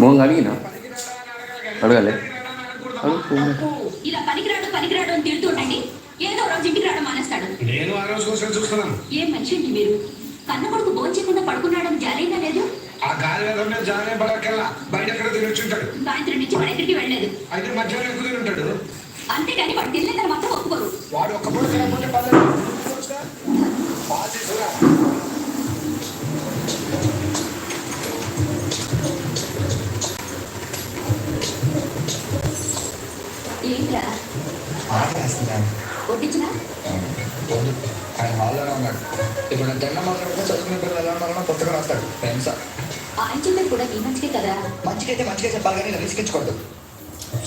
మొహం అడిగినా అడగాలి. ఇలా పనికిరాడు పనికిరాడు అని ఏదో రోజు ఇంటికి రావడం మానేస్తాడు. నేను ఆ రోజు కోసం చూస్తున్నాను. ఏం మనిషి మీరు? కన్న కొడుకు భోంచేయకుండా పడుకున్నాడని లేదు? ఆ గాలి పడకెళ్ళా బయట ఎక్కడ సాయంత్రం నుంచి వాడు ఎక్కడికి వెళ్ళలేదు. అయితే మధ్యాహ్నం ఎక్కువ తిని ఉంటాడు? అంతేగాని వాడు తినలేదని మాత్రం ఒప్పుకోరు. వాడు ఒక్క పూట తినకపోతే పర్లేదు. వద్దు. ఆయన హాల్లోనే ఉన్నాడు ఇప్పుడు నేను తిన్న మాత్రం చదువుకునే పిల్లలు ఎలా ఉన్నారో కొత్తగా రాస్తాడు ఫ్రెండ్స్ ఆయన చెప్పేది కూడా ఈ మంచికే కదా? మంచికైతే మంచిగా చెప్పాలి కానీ రిస్కించకూడదు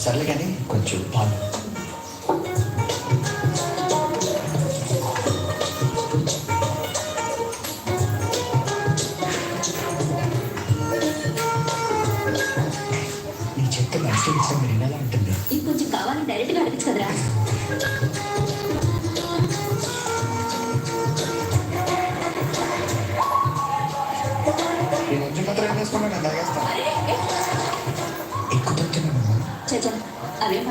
సర్లే కానీ కొంచెం పాలు నేను చెప్తే మంచిగా ఇష్టం మీరు వినేలా ఉంటుంది ఇంకొంచెం కావాలని డైరెక్ట్గా అడగచ్చు కదరా? చేసుకున్నా నేను తాగేస్తాను ఎక్కువ తింటున్నాను చచ్చా అవేం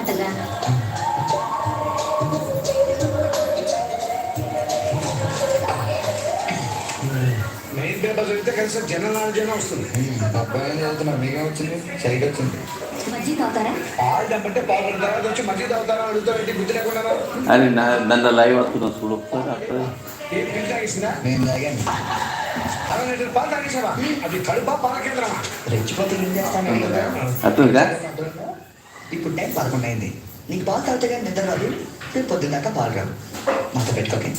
మెయిన్ పేపర్ చదివితే కనీసం జనరల్ నాలెడ్జ్ అయినా వస్తుంది. అబ్బాయి చదువుతున్నారు మీకేం వచ్చింది? సరిగ్గా వచ్చింది. అని నా నన్ను లైవ్ వస్తున్నా చూడు ఒకసారి నేను తాగాను. అర్థంగా ఇప్పుడు టైం పదకొండు అయింది. నీకు పాలు తాగితే కానీ నిద్ర రాదు. రేపు పొద్దున్న దాకా పాలు రావు. మాతో పెట్టుకోకే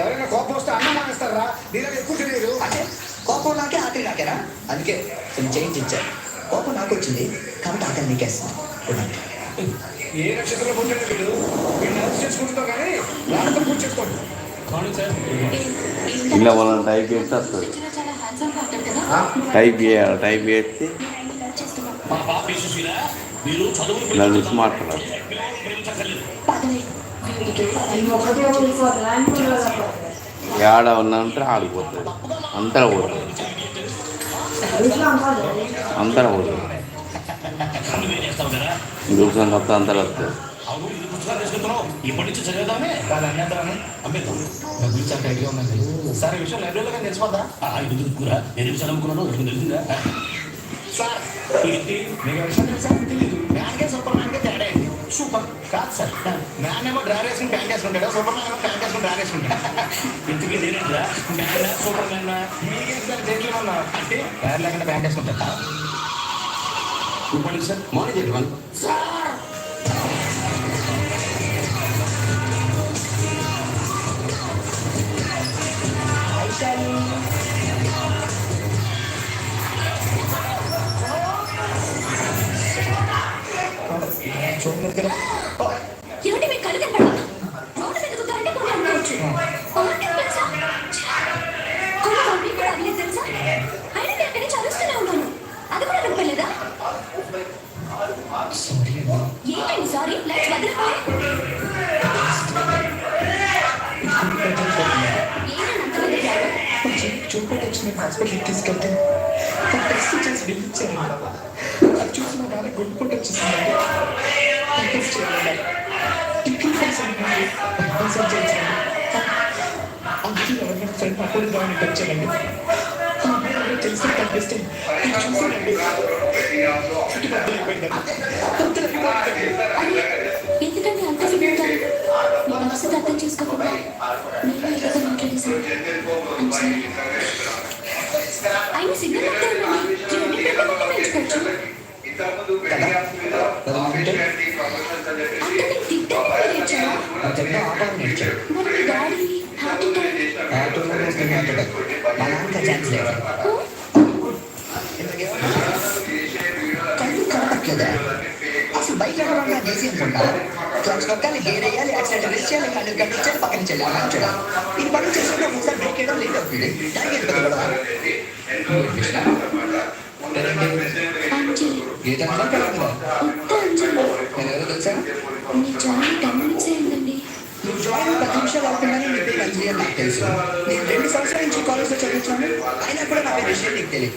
ఎవరైనా కోపం వస్తే అన్నం మానేస్తారా? నీళ్ళ ఎక్కువ తెలియదు అంటే కోపం నాకే ఆకలి నాకేనా? అందుకే కొంచెం చేంజ్ ఇచ్చారు కోపం నాకు వచ్చింది కాబట్టి ఆకలి నీకేస్తుంది ఉండండి. ఏ నక్షత్రంలో పుట్టాడు వీడిని అర్థం చేసుకుంటున్నావు కానీ వాళ్ళతో పూజ చేసుకోండి. ఇలా మనం టైప్ చేస్తే వస్తుంది టైప్ చేయాలి టైప్ చేస్తే ఇలా చూసి మాట్లాడాలి. ఏడ ఉన్నామంటే ఆడిపోతుంది అంతా పోతుంది అంతా పోతుంది దూసం అంతా అంతా వస్తుంది తీసుకుంటున్నావు ఇప్పటి నుంచి చదివేద్దామే వాళ్ళు అన్నంతరాను అమ్మేద్దాం గురించి ఐడియా ఉందండి సార్ ఈ విషయం లైబ్రరీలో కానీ తెలిసిపోద్దా? ఆ, ఇది దుక్కురా నేను ఏం చదువుకున్నాను నీకు తెలిసిందా? సార్ ఏంటి? మీకు విషయం తెలుసా? తెలీదు. మ్యాన్కే సూపర్ మ్యాన్కే తేడా ఏంటి? సూపర్. కాదు సార్. మ్యాన్ ఏమో డ్రైవర్ వేసుకుని ప్యాంట్ వేసుకుంటాడు సూపర్ మ్యాన్ ఏమో ప్యాంట్ వేసుకుని డ్రైవర్ వేసుకుంటాడు. ఇంతకీ నేనేంట్రా మ్యాన్ సూపర్ మ్యాన్? మీకేం సార్ జెంట్లు ఉన్నారు అంటే డ్రైవర్ లేకుండా pant good morning sir. Morning everyone చూడలేదు మీకు కళ్ళు కనపడవా? రోడ్డు మీదకు కరెంటు పోనీ అనుకోవచ్చు. పవర్ తెలుసా? కొన్ని కంపెనీ కూడా అవ్వలేదు తెలుసా? అయినా నేను అక్కడి నుంచి అరుస్తూనే ఉన్నాను. అది కూడా ఏంటండి సారీ లైట్స్ వదిలిపోయి వచ్చిన హాస్పిటల్కి తీసుకెళ్తే టెస్ట్ చేసి పిలిపించారు అది చూసి గుడ్ నాన్న వచ్చేసిందండి టెస్ట్ చేయాలి టిఫిన్ కోసం చేయించండి అందుకే ఎవరికైనా ఫ్రెండ్ అప్పుడు రావని వచ్చానండి తెలిసి కనిపిస్తే చూసానండి చుట్టుపక్కల అయిపోయిందండి ఎందుకంటే అంత ఫీల్ మీ మనసుని అర్థం చేసుకోకుండా నేను ఏదో అంటే నేను తిట్టాను ఆపాలని నేర్చాడు మా ఛాన్స్ లేదు కళ్ళు కనపట్లేదా అసలు బైక్ నడవడం చేసి అనుకుంటా క్లచ్ నొక్కాలి గేర్ వేయాలి యాక్సిడెంట్ రిస్క్ చేయాలి కళ్ళు కనిపించాలి పక్కన చెల్లి చూడాలి ఇది పనులు చేసినప్పుడు ఒకసారి బ్రేక్ వేయడం లేట్ అవుతుంది దానికి పెరగదు ఉత్త అంజలి నేను ఎవరో తెలుసా నువ్వు జాయిన్ పది నిమిషాలు అవుతుందని నీ పేరు అంజలి అని నాకు తెలుసు. నేను రెండు సంవత్సరాల నుంచి కాలేజ్లో చదువుతున్నాను అయినా కూడా నా విషయం నీకు తెలియదు.